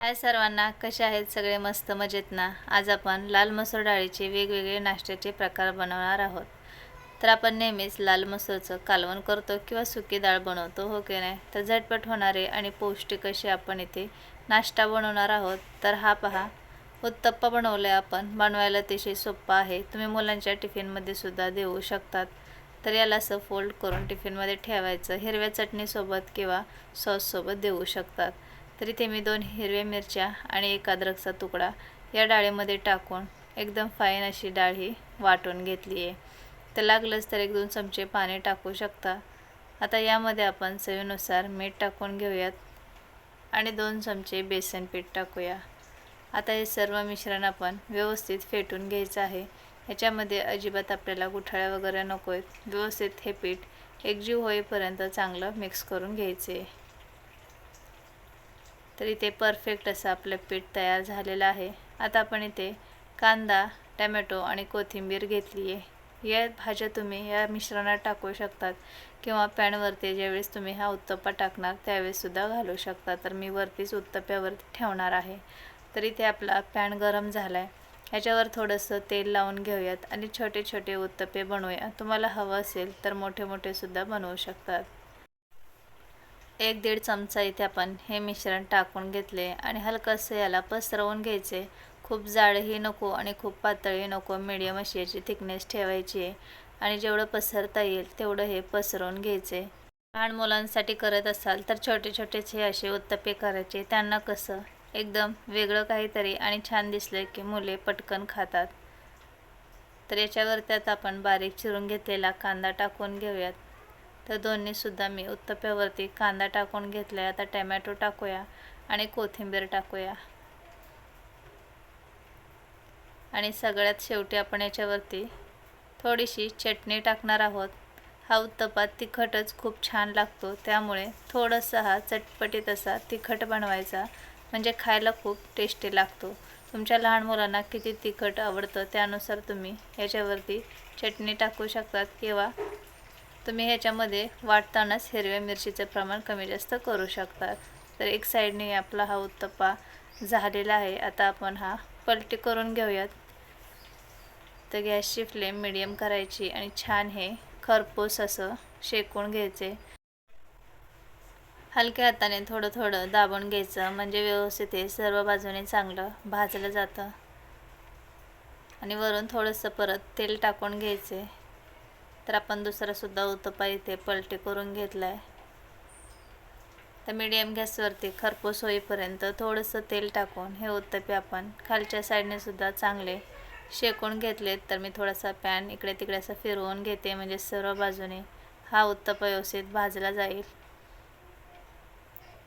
हाय सर्वांना कसे आहेत सगळे मस्त मजेत ना आज आपण लाल मसूर डाळीचे वेगवेगळे नाश्त्याचे प्रकार बनवणार आहोत. तर आपण नेहमीच लाल मसूरचं कालवण करतो किंवा सुकी डाळ बनवतो हो की नाही? तर झटपट होणारे आणि पौष्टिक असे आपण इथे नाश्ता बनवणार आहोत. तर हा पहा उत्तप्पा बनवला आहे आपण. बनवायला अतिशय सोप्पा आहे. तुम्ही मुलांच्या टिफिनमध्ये सुद्धा देऊ शकतात. तर याला असं फोल्ड करून टिफिनमध्ये ठेवायचं. हिरव्या चटणीसोबत किंवा सॉससोबत देऊ शकतात. तर इथे मी दोन हिरव्या मिरच्या आणि एक अद्रकचा तुकडा या डाळीमध्ये टाकून एकदम फाईन अशी डाळ ही वाटून घेतली आहे. तर लागलंच तर एक दोन चमचे पाणी टाकू शकता. आता यामध्ये आपण चवीनुसार मीठ टाकून घेऊयात आणि दोन चमचे बेसन पीठ टाकूया. आता हे सर्व मिश्रण आपण व्यवस्थित फेटून घ्यायचं आहे. ह्याच्यामध्ये अजिबात आपल्याला गुठाळ्या वगैरे नको आहेत व्यवस्थित हे पीठ एकजीव होईपर्यंत चांगलं मिक्स करून घ्यायचे. तर इथे परफेक्ट असं आपलं पीठ तयार झालेलं आहे. आता आपण इथे कांदा टमॅटो आणि कोथिंबीर घेतली आहे या भाज्या तुम्ही या मिश्रणात टाकू शकतात किंवा पॅनवरती ज्यावेळेस तुम्ही हा उत्तप्पा टाकणार त्यावेळेससुद्धा घालू शकता. तर मी वरतीच उत्तप्प्यावरती ठेवणार आहे. तर इथे आपला पॅन गरम झाला आहे ह्याच्यावर थोडंसं तेल लावून घेऊयात आणि छोटे छोटे उत्तप्पे बनवूया. तुम्हाला हवं असेल तर मोठे मोठेसुद्धा बनवू शकतात. एक दीड चमचा इथे आपण हे मिश्रण टाकून घेतले आणि हलकंसं याला पसरवून घ्यायचे. खूप जाडही नको आणि खूप पातळही नको मिडियम अशी याची थिकनेस ठेवायची. आहे आणि जेवढं पसरता येईल तेवढं हे पसरवून घ्यायचे. लहान मुलांसाठी करत असाल तर छोटे छोटेचे असे उत्तपे करायचे. त्यांना कसं? एकदम वेगळं काहीतरी आणि छान दिसलं की मुले पटकन खातात. तर याच्यावर त्यात आपण बारीक चिरून घेतलेला कांदा टाकून घेऊयात. तर दोन्हीसुद्धा मी उत्तप्यावरती कांदा टाकून घेतला आहे आता टमॅटो टाकूया आणि कोथिंबीर टाकूया. आणि सगळ्यात शेवटी आपण याच्यावरती थोडीशी चटणी टाकणार आहोत. हा उत्तपा तिखटच खूप छान लागतो. त्यामुळे थोडंसं हा चटपटीत असा तिखट बनवायचा. म्हणजे खायला खूप टेस्टी लागतो. तुमच्या लहान मुलांना किती तिखट आवडतं त्यानुसार तुम्ही याच्यावरती चटणी टाकू शकतात किंवा तुम्ही ह्याच्यामध्ये वाटतानाच हिरव्या मिरचीचं प्रमाण कमी जास्त करू शकतात तर एक साईडने आपला हा उत्तप्पा झालेला आहे. आता आपण हा पलटी करून घेऊयात. तर गॅसची फ्लेम मिडियम करायची आणि छान हे खरपूस असं शेकून घ्यायचे. हलक्या हाताने थोडं थोडं दाबून घ्यायचं. म्हणजे व्यवस्थित हे सर्व बाजूने चांगलं भाजलं जातं. आणि वरून थोडंसं परत तेल टाकून घ्यायचे. तर आपण दुसरासुद्धा उत्तपा इथे पलटी करून घेतला आहे तर मीडियम गॅसवरती खरपूस होईपर्यंत थोडंसं तेल टाकून हे उत्तपे आपण खालच्या साईडने सुद्धा चांगले शेकून घेतलेत. तर मी थोडासा पॅन इकडे तिकडे असं फिरवून घेते. म्हणजे सर्व बाजूने हा उत्तपा व्यवस्थित भाजला जाईल.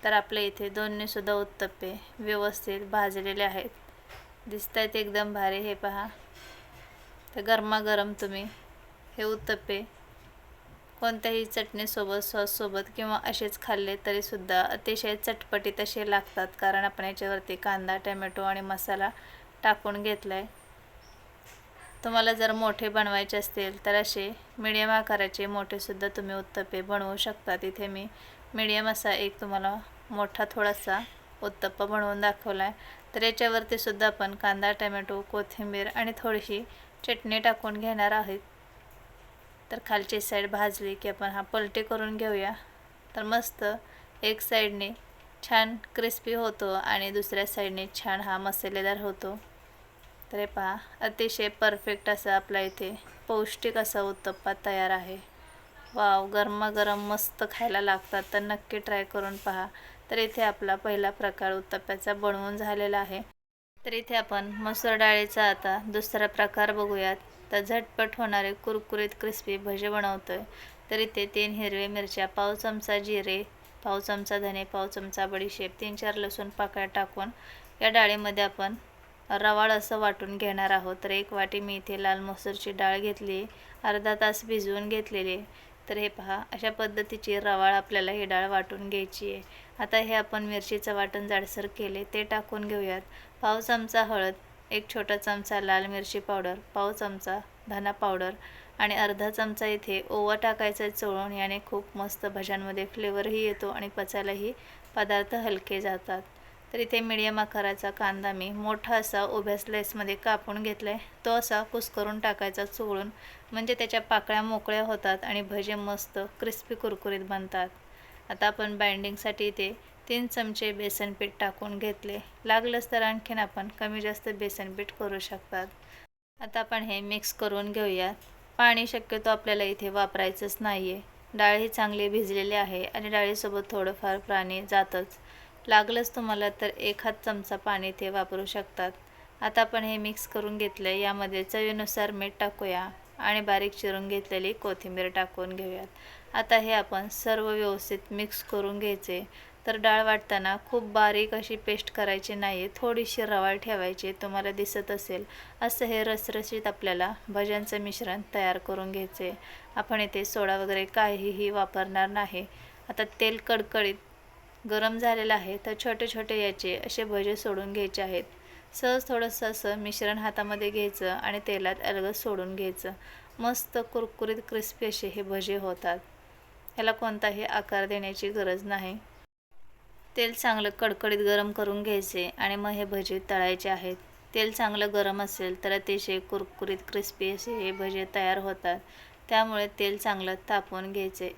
तर आपल्या इथे दोन्हीसुद्धा उत्तप्पे व्यवस्थित भाजलेले आहेत. दिसत आहेत एकदम भारी. हे पहा. तर गरमागरम तुम्ही हे उत्तप्पे. कोणत्याही चटणीसोबत सॉससोबत किंवा असेच खाल्ले तरीसुद्धा अतिशय चटपटीत असे लागतात कारण आपण याच्यावरती कांदा टमॅटो आणि मसाला टाकून घेतला आहे तुम्हाला जर मोठे बनवायचे असतील तर असे मिडियम आकाराचे मोठेसुद्धा तुम्ही उत्तप्पे बनवू शकता. तिथे मी मिडियम असा एक तुम्हाला मोठा थोडासा उत्तप्पा बनवून दाखवला आहे तर याच्यावरती सुद्धा आपण कांदा टमॅटो कोथिंबीर आणि थोडीशी चटणी टाकून घेणार आहोत. तर खालची साईड भाजली की आपण हा पलटी करून घेऊया. तर मस्त एक साईडने छान क्रिस्पी होतो आणि दुसऱ्या साईडने छान हा मसालेदार होतो. तर हे पहा अतिशय परफेक्ट असा आपला इथे पौष्टिक असा उत्तप्पा तयार आहे. वाव गरमागरम मस्त खायला लागतात. तर नक्की ट्राय करून पहा. तर इथे आपला पहिला प्रकार उत्तप्प्याचा बनवून झालेला आहे. तर इथे आपण मसूर डाळीचा आता दुसरा प्रकार बघूयात. आता झटपट होणारे कुरकुरीत क्रिस्पी भजे बनवतो आहे तर इथे तीन हिरवे मिरच्या पाव चमचा जिरे पाव चमचा धने पाव चमचा बडीशेप तीन चार लसूण पाकळ्या टाकून या डाळीमध्ये आपण रवाळ असं वाटून घेणार आहोत. तर एक वाटी मी इथे लाल मसूरची डाळ घेतली अर्धा तास भिजवून घेतलेली. तर हे पहा अशा पद्धतीची रवाळ आपल्याला ही डाळ वाटून घ्यायची आहे. आता हे आपण मिरचीचं वाटण जाडसर केले ते टाकून घेऊयात. पाव चमचा हळद एक छोटा चमचा लाल मिरची पावडर पाव चमचा धना पावडर आणि अर्धा चमचा इथे ओवा टाकायचा चोळून. याने खूप मस्त भज्यांमध्ये फ्लेवरही येतो आणि पचायलाही पदार्थ हलके जातात. तर इथे मिडियम आकाराचा कांदा मी मोठा असा उभ्या स्लाईसमध्ये कापून घेतला आहे तो असा कुसकरून टाकायचा चोळून. म्हणजे त्याच्या पाकळ्या मोकळ्या होतात आणि भजे मस्त क्रिस्पी कुरकुरीत बनतात. आता आपण बाइंडिंगसाठी इथे तीन चमचे बेसन पीठ टाकून घेतले. लागलंच तर आणखीन आपण कमी जास्त बेसन पीठ करू शकतात. आता आपण हे मिक्स करून घेऊयात. पाणी शक्यतो आपल्याला इथे वापरायचंच नाही आहे डाळ ही चांगली भिजलेली आहे आणि डाळीसोबत थोडंफार पाणी जातच. लागलंच तुम्हाला तर एक हात चमचा पाणी इथे वापरू शकतात. आता आपण हे मिक्स करून घेतलं आहे यामध्ये चवीनुसार मीठ टाकूया आणि बारीक चिरून घेतलेली कोथिंबीर टाकून घेऊयात. आता हे आपण सर्व व्यवस्थित मिक्स करून घ्यायचे. तर डाळ वाटताना खूप बारीक अशी पेस्ट करायची नाही थोडीशी रवाळ ठेवायची तुम्हाला दिसत असेल. असं हे रसरशीत आपल्याला भज्यांचं मिश्रण तयार करून घ्यायचे आपण इथे सोडा वगैरे काहीही वापरणार नाही. आता तेल कडकडीत गरम झालेलं आहे तर छोटे छोटे याचे असे भजे सोडून घ्यायचे आहेत. सहज थोडंसं असं मिश्रण हातामध्ये घ्यायचं आणि तेलात अलगद सोडून घ्यायचं. मस्त कुरकुरीत क्रिस्पी असे हे भजे होतात. ह्याला कोणताही आकार देण्याची गरज नाही. तेल चांगलं कडकडीत गरम करून घ्यायचे आणि मग हे भजे तळायचे आहेत. तेल चांगलं गरम असेल तर अतिशय कुरकुरीत क्रिस्पी असे हे भजे तयार होतात. त्यामुळे तेल चांगलं तापवून घ्यायचे.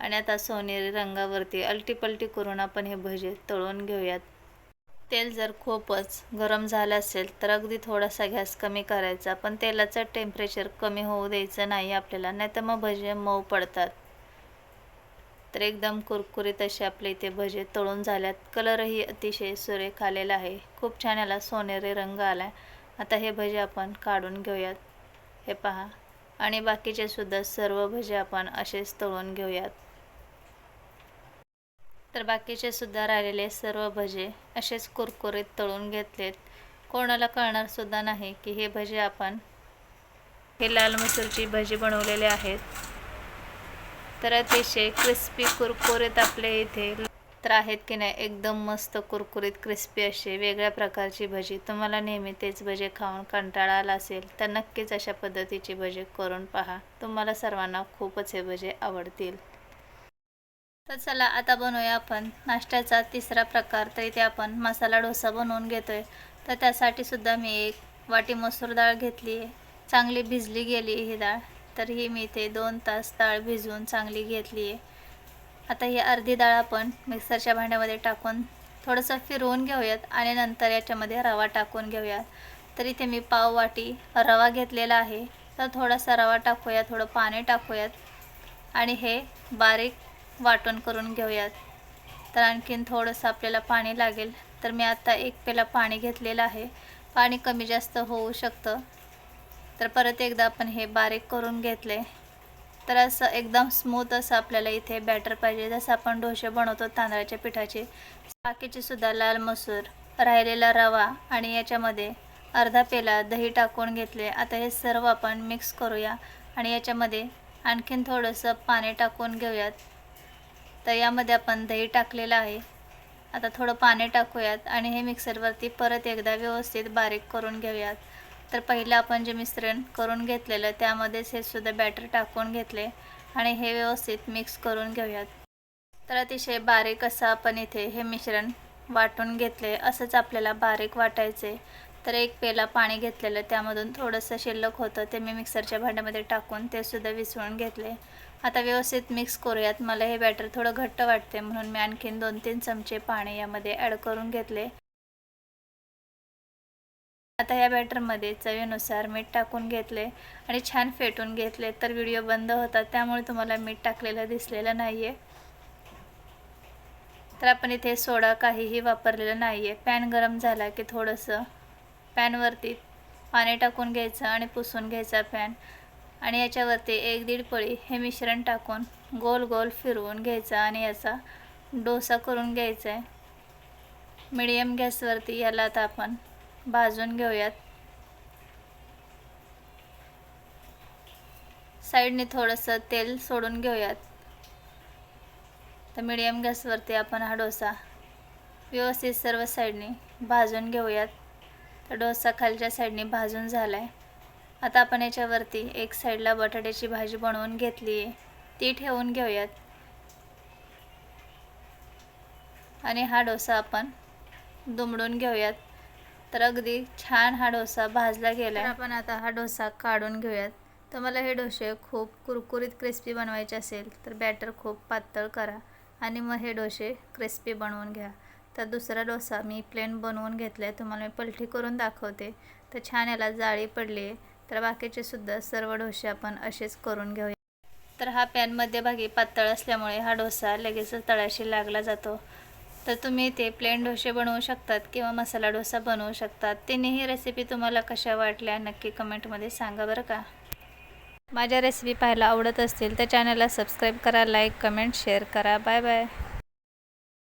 आणि आता सोनेरी रंगावरती अलटीपलटी करून आपण हे भजे तळून घेऊयात. तेल जर खूपच गरम झालं असेल तर अगदी थोडासा गॅस कमी करायचा. पण तेलाचं टेम्परेचर कमी होऊ द्यायचं नाही आपल्याला नाही तर मग भजे मऊ पडतात. तर एकदम कुरकुरीत असे आपले इथे भजे तळून झाल्यात. कलरही अतिशय सुरेख आलेला आहे. खूप छान याला सोनेरी रंग आला आता हे भजे आपण काढून घेऊयात. हे पहा. आणि बाकीचे सुद्धा सर्व भजे आपण असेच तळून घेऊयात. तर बाकीचे सुद्धा राहिलेले सर्व भजे असेच कुरकुरीत तळून घेतलेत. कोणाला कळणार सुद्धा नाही की हे भजे आपण हे लाल मसूरची भजी बनवलेले आहेत. तर अतिशय क्रिस्पी कुरकुरीत आपले इथे. तर आहेत की नाही एकदम मस्त कुरकुरीत क्रिस्पी असे वेगळ्या प्रकारची भजी. तुम्हाला नेहमी तेच भजे खाऊन कंटाळा आला असेल तर नक्कीच अशा पद्धतीची भजे करून पहा. तुम्हाला सर्वांना खूपच हे भजे आवडतील. तर चला आता बनवूया आपण नाश्त्याचा तिसरा प्रकार. तर इथे आपण मसाला डोसा बनवून घेतोय. तर त्यासाठी सुद्धा मी एक वाटी मसूर डाळ घेतली आहे चांगली भिजली गेली ही डाळ. तर ही मी इथे दोन तास डाळ भिजवून चांगली घेतली आहे. आता ही अर्धी डाळ आपण मिक्सरच्या भांड्यामध्ये टाकून थोडंसं फिरवून घेऊयात आणि नंतर याच्यामध्ये रवा टाकून घेऊयात. तर इथे मी पाव वाटी रवा घेतलेला आहे. तर थोडासा रवा टाकूया थोडं पाणी टाकूयात आणि हे बारीक वाटण करून घेऊयात. तर आणखीन थोडंसं आपल्याला पाणी लागेल. तर मी आता एक पेला पाणी घेतलेलं आहे. पाणी कमी जास्त होऊ शकतं. तर परत एकदा आपण हे बारीक करून घेतले. तर असं एकदम स्मूथ असं आपल्याला इथे बॅटर पाहिजे. जसं आपण डोसे बनवतो तांदळाच्या पिठाचे बाकीचे सुद्धा लाल मसूर राहिलेला रवा आणि याच्यामध्ये अर्धा पेला दही टाकून घेतले. आता हे सर्व आपण मिक्स करूया आणि याच्यामध्ये आणखीन थोडंसं पाणी टाकून घेऊयात. तर यामध्ये आपण दही टाकलेलं आहे. आता थोडं पाणी टाकूयात आणि हे मिक्सरवरती परत एकदा व्यवस्थित बारीक करून घेऊयात. तर पहिलं आपण जे मिश्रण करून घेतलेलं त्यामध्येच हे सुद्धा बॅटर टाकून घेतले आणि हे व्यवस्थित मिक्स करून घेऊयात. तर अतिशय बारीक असं आपण इथे हे मिश्रण वाटून घेतले असंच आपल्याला बारीक वाटायचे तर एक पेला पाणी घेतलेलं त्यामधून थोडंसं शिल्लक होतं ते मी मिक्सरच्या भांड्यामध्ये टाकून ते सुद्धा विसळून घेतले. आता व्यवस्थित मिक्स करूयात मला हे बॅटर थोडं घट्ट वाटते म्हणून मी आणखीन दोन तीन चमचे पाणी यामध्ये ॲड करून घेतले. आता या बॅटरमध्ये चवीनुसार मीठ टाकून घेतले आणि छान फेटून घेतले तर व्हिडिओ बंद होतात त्यामुळे तुम्हाला मीठ टाकलेलं दिसलेलं नाही आहे तर आपण इथे सोडा काहीही वापरलेलं नाही आहे पॅन गरम झाला की थोडंसं पॅनवरती पाणी टाकून घ्यायचं आणि पुसून घ्यायचा पॅन. आणि याच्यावरती एक दीड पळी हे मिश्रण टाकून गोल गोल फिरवून घ्यायचा आणि याचा डोसा करून घ्यायचा आहे मिडियम गॅसवरती याला आता आपण भाजून घेऊयात. साईडने थोडंसं तेल सोडून घेऊयात. तर मिडियम गॅसवरती आपण हा डोसा व्यवस्थित सर्व साईडने भाजून घेऊयात. तर डोसा खालच्या साईडने भाजून झाला आहे आता आपण याच्यावरती एक साईडला बटाट्याची भाजी बनवून घेतली आहे. ती ठेवून घेऊयात. आणि हा डोसा आपण दुमडून घेऊयात. तर अगदी छान हा डोसा भाजला गेला आपण आता हा डोसा काढून घेऊयात. तुम्हाला हे डोसे खूप कुरकुरीत क्रिस्पी बनवायचे असेल तर बॅटर खूप पातळ करा आणि मग हे डोसे क्रिस्पी बनवून घ्या. तर दुसरा डोसा मी प्लेन बनवून घेतला आहे तुम्हाला मी पलटी करून दाखवते. तर छान याला जाळी पडली आहे. तर बाकीचे सुद्धा सर्व डोसे आपण असेच करून घेऊया. तर हा पॅन मध्यभागी पातळ असल्यामुळे हा डोसा लगेचच तळाशी लागला जातो. तर तुम्ही ते प्लेन डोसे बनवू शकतात किंवा मसाला डोसा बनवू शकतात. तिन्ही रेसिपी तुम्हाला कशा वाटल्या नक्की कमेंटमध्ये सांगा बरं का. माझ्या रेसिपी पाहायला आवडत असतील तर चॅनलला सबस्क्राईब करा लाईक कमेंट शेअर करा. Bye bye